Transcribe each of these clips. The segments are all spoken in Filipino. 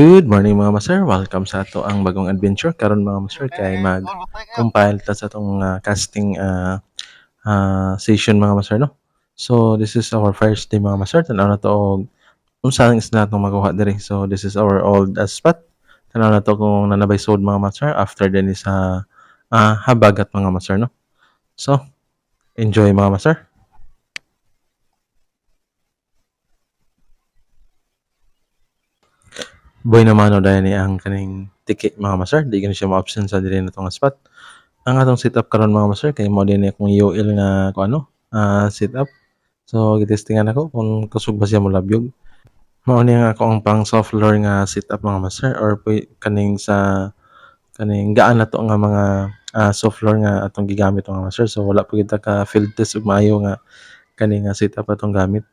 Good morning mga master, welcome sa ato ang bagong adventure karon mga master kay mag compile ta sa atong ah, casting ah, ah, session mga master no. So this is our first day mga master tanaw na to og unsa ang isda atong makuha diri. So this is our old uh, spot. Tanaw na to kung nanabay sod mga master after din sa ah, habagat mga master no. So enjoy mga master. Boy naman o dahil ni ang kaning tiki mga master, di gani siya ma-option sa diri na nga spot. Ang atong setup karon mga master kay mo din akong UL nga kung ano, ah, setup. So gitestingan ako kung kusog ba siya mo labyog. Mao ni nga ako ang pang soft floor nga setup mga master or kaning sa kaning gaan na to nga mga ah, soft floor nga atong gigamit mga master. So wala pa kita ka field test maayo nga kaning nga setup atong gamit.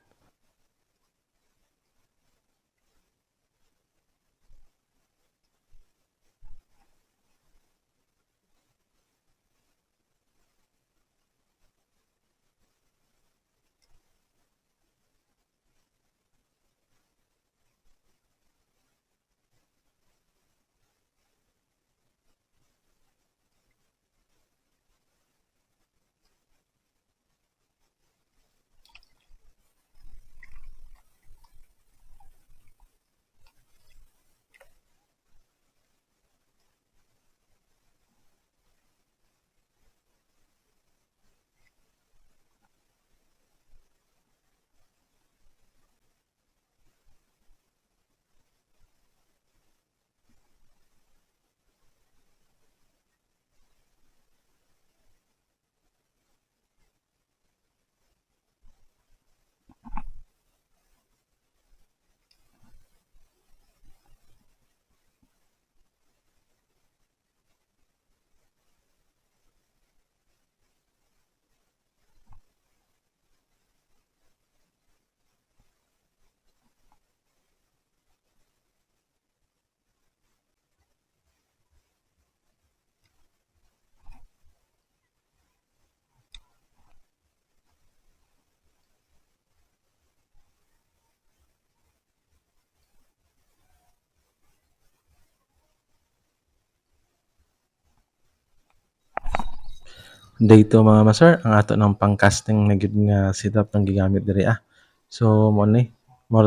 Dito mga master, ang ato ng pang-casting na gyud nga setup ng gigamit diri ah. So mo ni,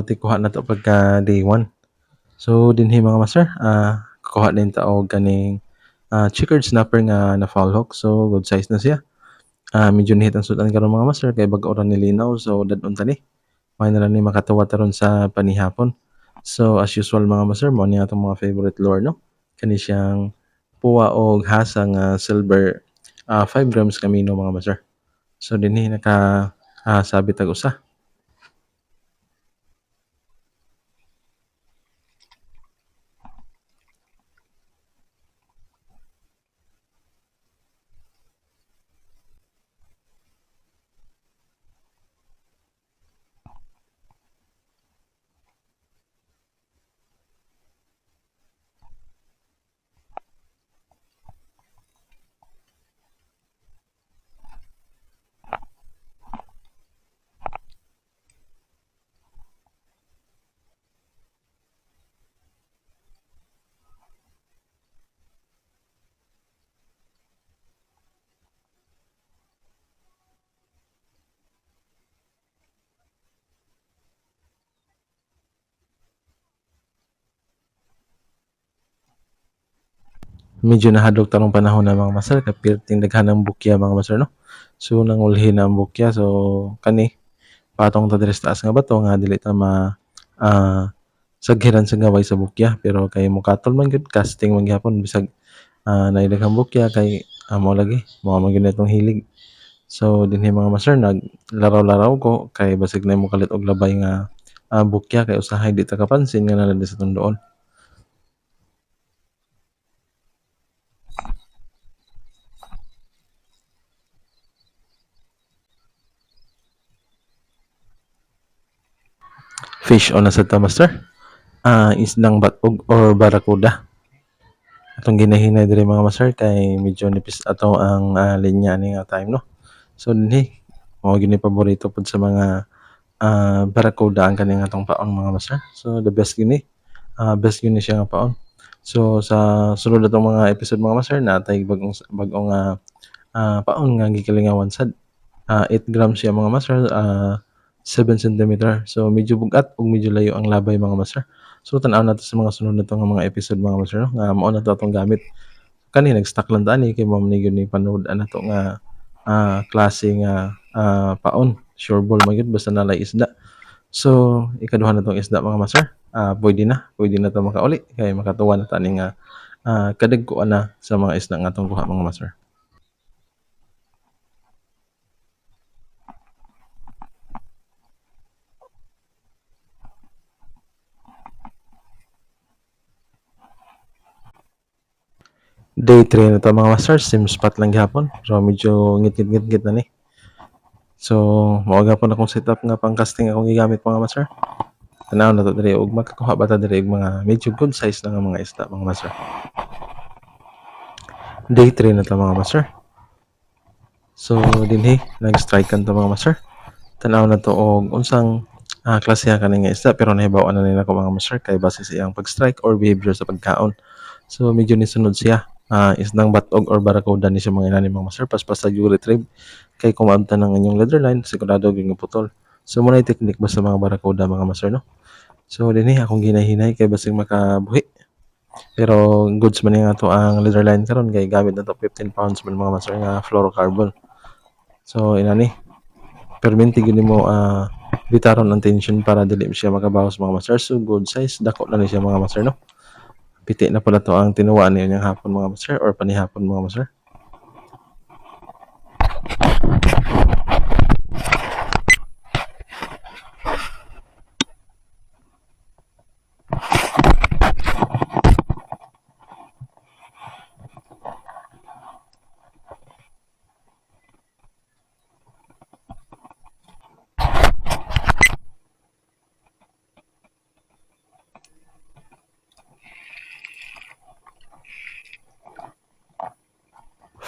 ti kuha na to pagka day 1. So dinhi mga master, ah kuha din ta og kaning ah, checkered snapper nga na foul hook. So good size na siya. Ah medyo nihit ang sudan karon mga master kay bag-o ra nilinaw so dad-on ta ni. May na ni makatuwa taron sa panihapon. So as usual mga master, mo ni atong mga favorite lure no. Kani siyang puwa og hasa nga silver ah 5 grams kamino mga master. So dinhi naka ah, sabit tag usa. Medyo nahadlok tarong panahon na mga master kay perting daghanang bukya mga master no. So nangulhi na ang bukya so kani patong ta diri sa taas nga bato nga dili ta ma ah, saghiran sa gaway sa bukya pero kay mukatol man gyud casting man gyapon bisag ah, naay daghang bukya kay amo lagi mao man gyud hilig. So dinhi mga master naglaraw-laraw ko kay basig na mo kalit og labay nga ah, bukya kay usahay di ta kapansin nga naa sa tundoon. Fish on na sa ta master. Ah, isdang batog or barakuda. Atong ginahinay diri mga master kay medyo nipis ato ang ah, linya ni nga time no. So dinhi mao gyud ni paborito pud sa mga ah, Barracuda ang kani atong paon mga master. So the best gini. Ah, best gini siya nga paon. So sa sunod na mga episode mga master natay bagong bagong nga ah, paon nga gikalingawan sad. Ah, 8 grams siya mga master. Ah, 7 centimeter. So medyo bugat ug medyo layo ang labay mga master. So tan-aw nato sa mga sunod na nga mga episode mga master nga mao na to atong gamit. Kani nag-stock lang tani kay mao ni ni panood ana to nga ah, klase nga ah, paon. Sure ball man gyud basta nalay isda. So ikaduha na tong isda mga master. Ah, pwede na, pwede na to makauli kay makatuwa na tani nga ah, kadagkuan na sa mga isda nga atong kuha mga master. Day 3 na to mga master, same spot lang gihapon. So medyo ngit-ngit-ngit na ni. So mao gapon akong setup nga pang casting akong gigamit mga master. Tanaw na to diri ug makakuha ba ta diri og mga medyo good size na mga isda mga master. Day 3 na to mga master. So dinhi nag-strike kan to mga master. Tanaw na to og unsang ah, klase kani nga isda pero nahibaw na nila ko mga master kay base sa iyang pag-strike or behavior sa pagkaon. So medyo nisunod siya. Ah, isdang batog or barracuda ni siya mga inani mga master paspas sa retrieve kay kung maabtan ng inyong leather line sigurado gyud nga putol. So muna technique ba sa mga barracuda mga master no. So dinhi akong ginahinay kay basig makabuhi. Pero goods man nga to ang leather line karon kay gamit na to 15 pounds man mga master nga fluorocarbon. So inani permente gyud nimo ah, bitaron ang tension para dili siya makabawas mga master. So good size dako na ni siya mga master no. Piti na pala to ang tinuwa niyo niyang hapon mga master or panihapon mga master.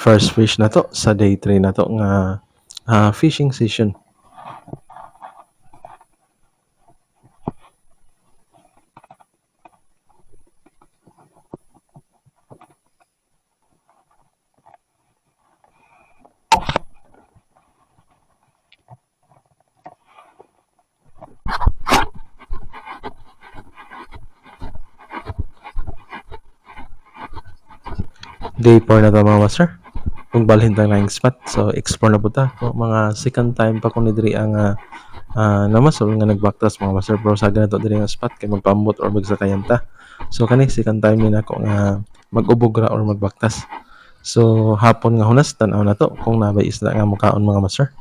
First fish na to sa day 3 na to nga ah, fishing session. Day 4 na to mga master. Kung balhin tang laing spot. So explore na po ta. So, mga second time pa ko ni diri ang ah, ah, namasol nga nagbaktas mga master pero sa ganito diri nga spot kay magpambot or magsakayan ta. So kani second time ni nako nga mag-ubog ra or magbaktas. So hapon nga hunas tan-aw na to kung nabay isda nga mukaon mga master.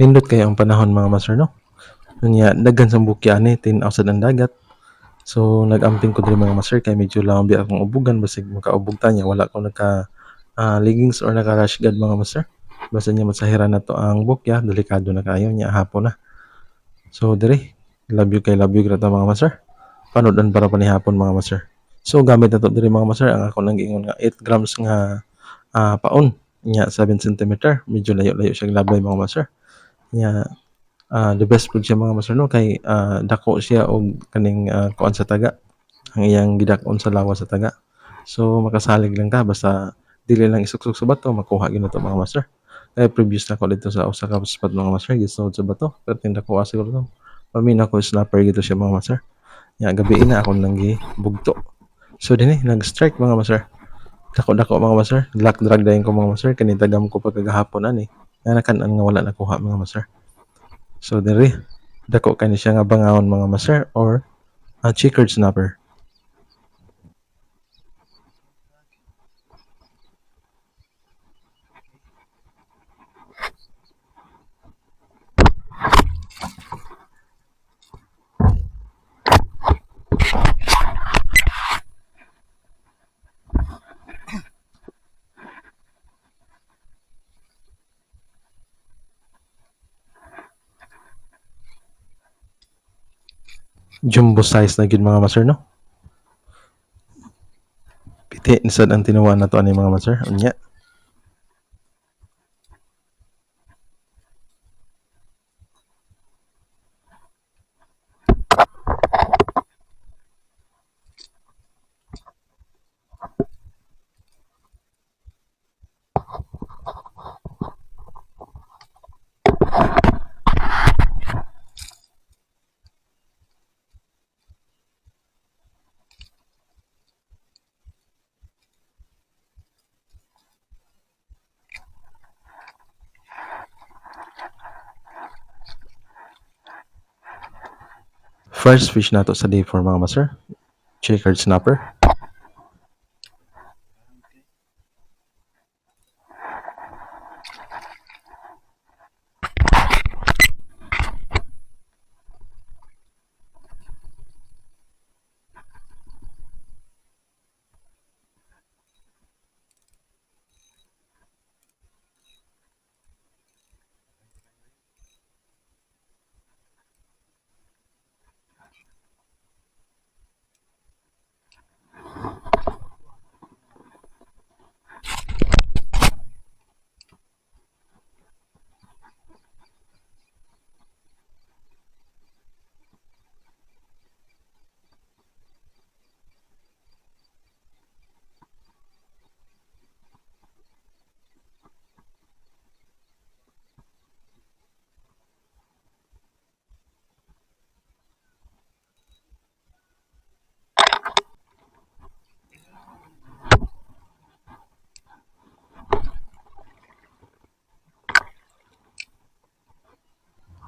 Nindot kayo ang panahon mga master no. Unya daghan sa bukya ani tin-awsad ang dagat. So nag-amping ko diri mga master kay medyo lambi akong ubugan basig makaubog ta niya wala ko naka ah, leggings or naka rash guard mga master. Basta niya masahiran na to ang bukya delikado na kayo niya hapon na. So diri love you kay love you grata mga master. Panodan para panihapon mga master. So gamit na to diri mga master ang ako nang giingon nga 8 grams nga ah, paon nya 7 cm medyo layo-layo siya labay mga master nya ah, the best pud siya mga master no? Kay ah, dako siya og kaning ah, kuan sa taga. Ang iyang gidak-on sa lawas sa taga. So makasalig lang ka basta dili lang isuksok sa bato makuha gyud na to mga master. Kay previous na ko dito sa usa ka spot mga master gisod sa bato. Pero tinda ko siguro to pamin ako snapper gito siya mga master. Nya gabi na ako nang gibugto so dinhi nag-strike mga master. Dako-dako mga master. Lock drag dayon ko mga master. Kani tagam ko pagkagahapon ani nga nakan-an nga wala nakuha mga master. So diri dako kani siya nga bangawon mga master or a checkered snapper Jumbo size na gyud mga master no. Piti sad ang tinuwa nato ani mga master. Unya. First fish nato sa day 4 mga master. Checkered snapper.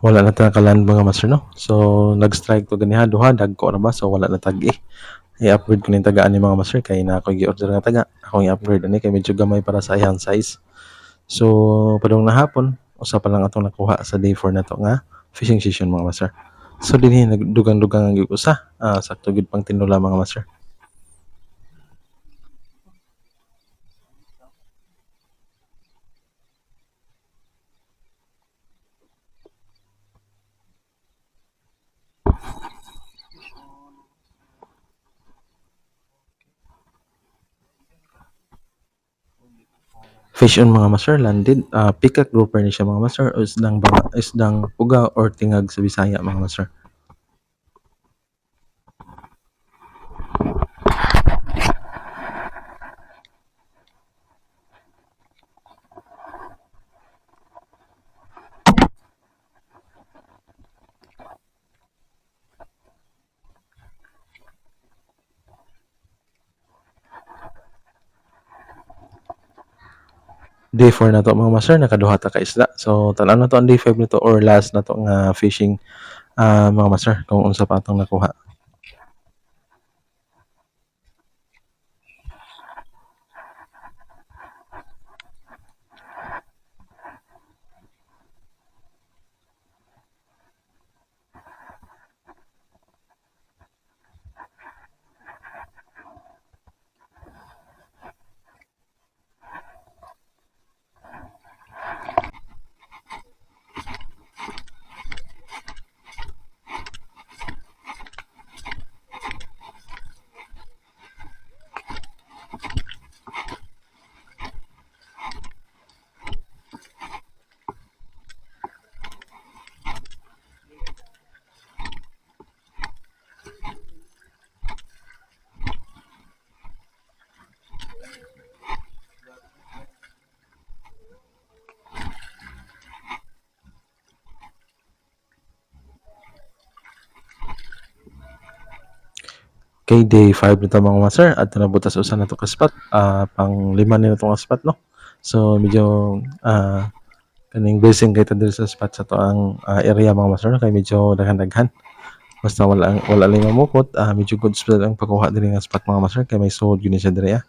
Wala na ta kaland mga master no? So nag-strike to ganiha duha dagko ra ba? So wala na tag-i. I-upgrade ko ning tagaan ni mga master kay na ako gi-order nga taga. Ako i-upgrade ani kay medyo gamay para sa iyang size. So padung na hapon usa pa lang atong nakuha sa day 4 nato nga fishing session mga master. So dinhi nagdugang-dugang ang usa. Ah, sakto gid pang tinula mga master Fish on mga master landed. Uh, peacock grouper ni siya mga master. O isdang, banga, isdang puga or tingag sa Bisaya mga master. Day 4 na to mga master, nakaduha ta ka isda. So tan na to ang day 5 nito or last na to nga fishing uh, mga master kung unsa pa atong nakuha. Kay day 5 nito mga master at nabutas usa na to ka spot. Uh, pang lima na to nga spot no? So medyo uh, kaning blessing kay ta diri sa spot sa to ang uh, area mga master no? kay medyo daghan-daghan basta wala wala lang mamukot uh, medyo good spot ang pagkuha diri nga spot mga master kay may suod gyud siya diri ah.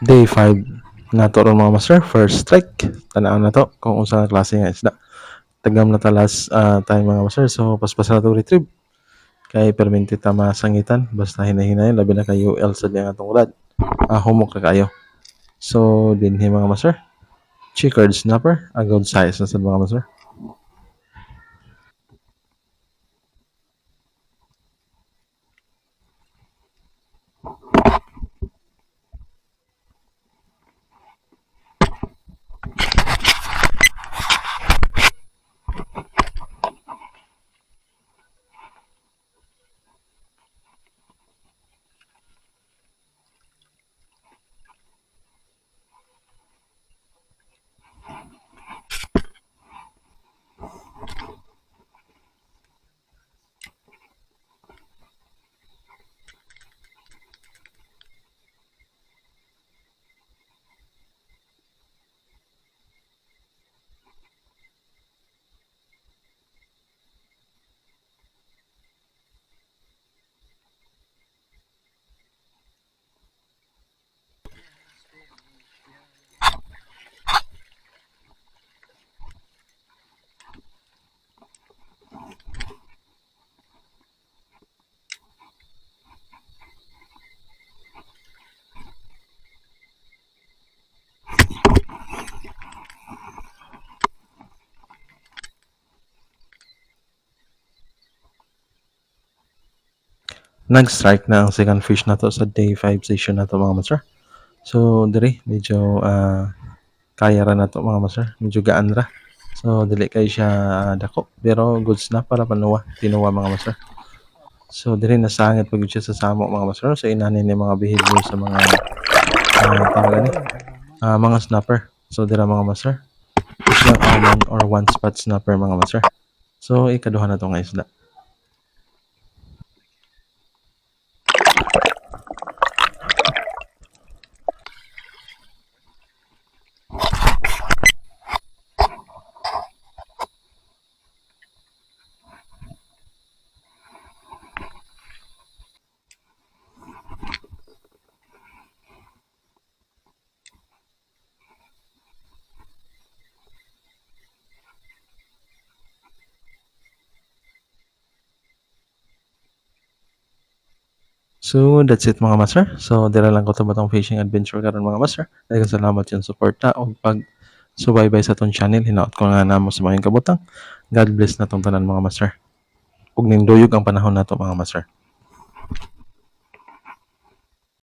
Day 5 nato ron mga master. First strike. Tanaw na to kung unsa klase nga isda. Tagam na talas ah, tayo mga master. So paspas na to retrieve. Kay perminti ta masangitan. Basta hinahinay. Labi na kayo UL sa diyan atong ulad. Ah, humok na kayo. So dinhi mga master. Checkered snapper. A good size na sa mga master. Nag-strike na ang second fish na to sa day 5 session na to mga master. So dire medyo ah, kaya ra na to mga master. Medyo gaan ra. So dili kay siya ah, dako pero goods na para panuwa, tinuwa mga master. So dire nasangit pag siya sa samo mga master sa inanin ni mga behavior sa mga ah, tawag ani ah, mga snapper. So dira mga master. Fish lang almond or one spot snapper mga master. So ikaduha na to nga isda. So that's it mga master. So dira lang ko to batong fishing adventure karon mga master. Daghang salamat yung support ta og pag subaybay sa ton channel. Hinaot ko nga namo sa mga kabutang. God bless na tong tanan mga master. Ug ninduyog ang panahon nato mga master.